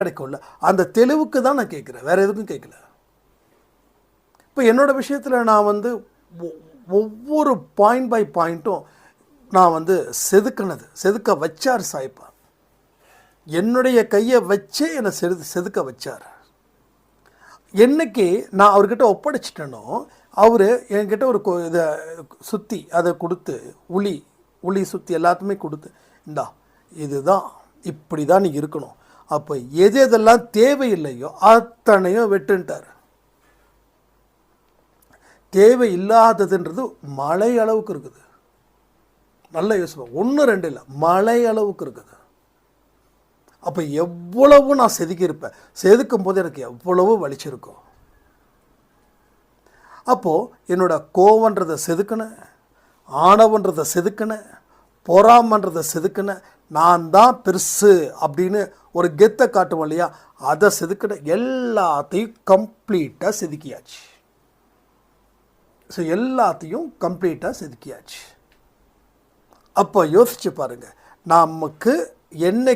கிடைக்கும்ல. அந்த தெளிவுக்கு தான் நான் கேட்குறேன். வேற எதுக்கும் கேட்கல. இப்போ என்னோட விஷயத்தில் நான் வந்து ஒ- ஒவ்வொரு பாயிண்ட் பை பாயிண்ட்டும் நான் வந்து செதுக்கினது செதுக்க வச்சார் சாய்ப்பா. என்னுடைய கையை வச்சே என்னை செது செதுக்க வச்சார். என்னைக்கு நான் அவர்கிட்ட ஒப்படைச்சிட்டேனோ அவர் என்கிட்ட ஒரு கொ- இதை சுற்றி அதை கொடுத்து உளி உளி சுற்றி எல்லாத்துமே கொடுத்து இந்தா இதுதான் இப்படி தான் நீ இருக்கணும். அப்போ எது எதெல்லாம் தேவையில்லையோ அத்தனையும் வெட்டுன்ட்டார். தேவை இல்லாததுன்றது மழை அளவுக்கு இருக்குது. நல்ல யோசிப்பா ஒன்று ரெண்டு இல்லை மழை அளவுக்கு இருக்குது. அப்போ எவ்வளவு நான் செதுக்கியிருப்பேன்? செதுக்கும் போது எனக்கு எவ்வளவு வலிச்சிருக்கும் அப்போது என்னோட கோவன்றதை செதுக்கினேன் ஆணவன்றதை செதுக்கினேன் பொறாமன்றதை செதுக்கின நான் தான் பெருசு அப்படின்னு ஒரு கெத்தை காட்டுவோம் இல்லையா? அதை செதுக்கின எல்லாத்தையும் கம்ப்ளீட்டாக செதுக்கியாச்சு. ஸோ எல்லாத்தையும் கம்ப்ளீட்டாக செதுக்கியாச்சு. அப்போ யோசிச்சு பாருங்க. நமக்கு என்ன